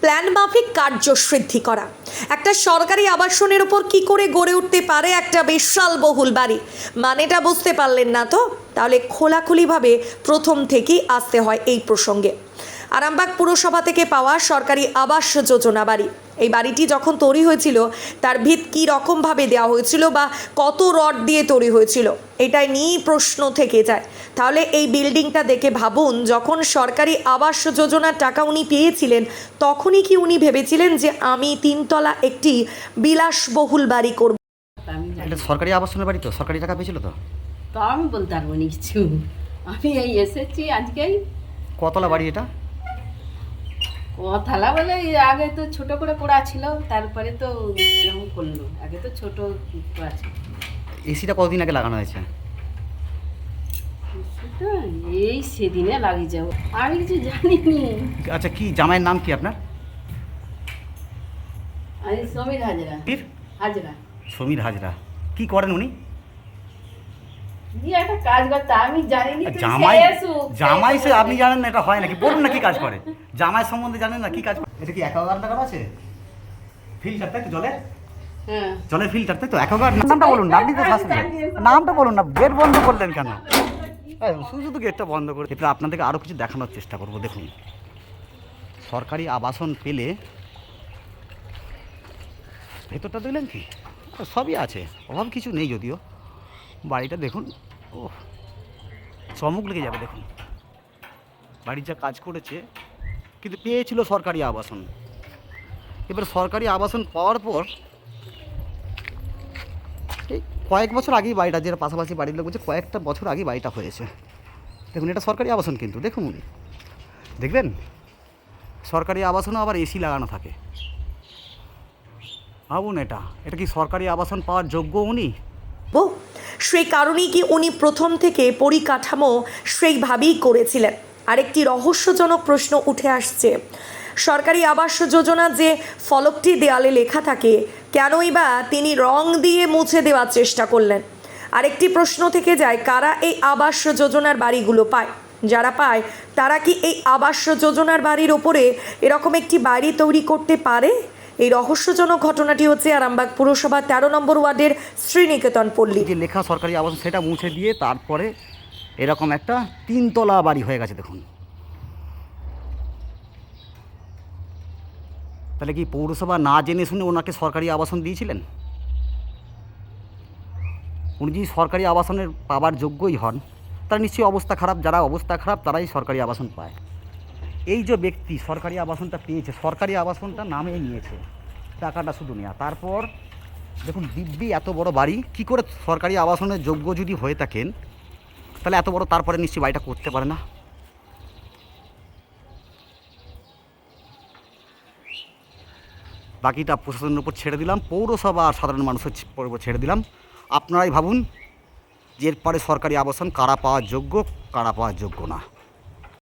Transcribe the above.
Plan মাফিক কার্যসিদ্ধি করা। একটা সরকারি আবাসনের উপর কি করে গড়ে উঠতে পারে একটা বিশাল বহুল বাড়ি? মানেটা বুঝতে পারলেন না তো? তাহলে খোলাখুলিভাবে প্রথম থেকেই আসতে হয় এই প্রসঙ্গে। আরামবাগ পুরসভা থেকে পাওয়া সরকারি আবাস যোজনা বাড়ি। এই বাড়িটি যখন তৈরি হয়েছিল তার ভিত কী রকমভাবে দেওয়া হয়েছিল বা কত রড দিয়ে তৈরি হয়েছিল এটাই নিয়েই প্রশ্ন থেকে যায়। তাহলে এই বিল্ডিংটা দেখে ভাবুন যখন সরকারি আবাস যোজনার টাকা উনি পেয়েছিলেন তখনই কি উনি ভেবেছিলেন যে আমি তিনতলা একটি বিলাসবহুল বাড়ি করব? আমি এটা সরকারি আবাসনের বাড়ি তো? সরকারি টাকা পেয়েছিল তো? তো আমি বলতে পারব না কিছু। আমি এই এসেছি আজকেই। কতলা বাড়ি এটা? কথালা বলে আগে তো ছোট করে করা ছিল তারপরে তো এরকম করল আগে তো ছোট করা ছিল। এসিটা কতদিন আগে লাগানো হয়েছে? এই সেদিনে লাগিয়ে যাব। আমি কিছু জানিনি। আচ্ছা কি জামাইয়ের নাম কি আপনার? আমি সমীর হাজরা। হাজরা। সমীর হাজরা। কি করেন উনি দিয়ে একটা কাজ করতে আমি জানিনি তুই জামাই সে। আপনি জানেন না এটা হয় নাকি? বলুন না কি কাজ করে। জামাই সম্বন্ধে জানেন না কি কাজ করে? এটা কি অ্যাকোয়াগার্ড টাকা আছে? ফিল্টার তাই তো জলের? হ্যাঁ। জলের ফিল্টার তাই তো অ্যাকোয়াগার্ড নামটা বলুন না আপনি তো নামটা বলুন না গেট বন্ধ করলেন কেন? শুধু শুধু গেটটা বন্ধ করে এরপরে আপনাদেরকে আরও কিছু দেখানোর চেষ্টা করব দেখুন। সরকারি আবাসন পেলে ভেতরটা দেখলেন কি? সবই আছে অভাব কিছু নেই যদিও। বাড়িটা দেখুন ও চমক লেগে যাবে দেখুন। বাড়ির যা কাজ করেছে, কিন্তু পেয়েছিল সরকারি আবাসন। এবার সরকারি আবাসন পাওয়ার পর, এই কয়েক বছর আগেই বাড়িটা, যেটা পাশাপাশি বাড়ির লোক বলছে, কয়েকটা বছর আগেই বাড়িটা হয়েছে। দেখুন, এটা সরকারি আবাসন কিন্তু, দেখুন উনি। দেখবেন সরকারি আবাসনও আবার এসি লাগানো থাকে। ভাবুন এটা এটা কি সরকারি আবাসন পাওয়ার যোগ্য উনি? সেই কারণেই কি উনি প্রথম থেকে পরিকাঠামো সেইভাবেই করেছিলেন? আরেকটি রহস্যজনক প্রশ্ন উঠে আসছে। সরকারি আবাস যোজনা যে ফলকটি দেয়ালে লেখা থাকে, কেনই বা তিনি রং দিয়ে মুছে দেওয়ার চেষ্টা করলেন? আরেকটি প্রশ্ন থেকে যায়, কারা এই আবাস যোজনার বাড়িগুলো পায়? যারা পায়, তারা কি এই আবাস যোজনার বাড়ির ওপরে এরকম একটি বাড়ি তৈরি করতে পারে? এই রহস্যজনক ঘটনাটি হচ্ছে আরামবাগ পুরসভা তেরো নম্বর ওয়ার্ডের শ্রীনিকেতন পল্লী। যে লেখা সরকারি আবাসন সেটা মুছে দিয়ে তারপরে এরকম একটা তিনতলা বাড়ি হয়ে গেছে, দেখুন। তাহলে কি পৌরসভা না জেনে শুনে ওনাকে সরকারি আবাসন দিয়েছিলেন? উনি যদি সরকারি আবাসনের পাবার যোগ্যই হন তার নিশ্চয়ই অবস্থা খারাপ, যারা অবস্থা খারাপ, তারাই সরকারি আবাসন পায়। এই যে ব্যক্তি সরকারি আবাসনটা পেয়েছে, সরকারি আবাসনটা নামে নিয়েছে, টাকাটা শুধু নেওয়া তারপর দেখুন, দিব্যি এত বড় বাড়ি, কি করে সরকারি আবাসনের যোগ্য যদি হয়ে থাকেন, তাহলে এত বড় তারপরে নিশ্চয়ই বাড়িটা করতে পারে না। বাকিটা প্রশাসনের উপর ছেড়ে দিলাম, পৌরসভা আর সাধারণ মানুষের উপর ছেড়ে দিলাম। আপনারাই ভাবুন যে এরপরে সরকারি আবাসন কারা পাওয়ার যোগ্য, কারা পাওয়ার যোগ্য না।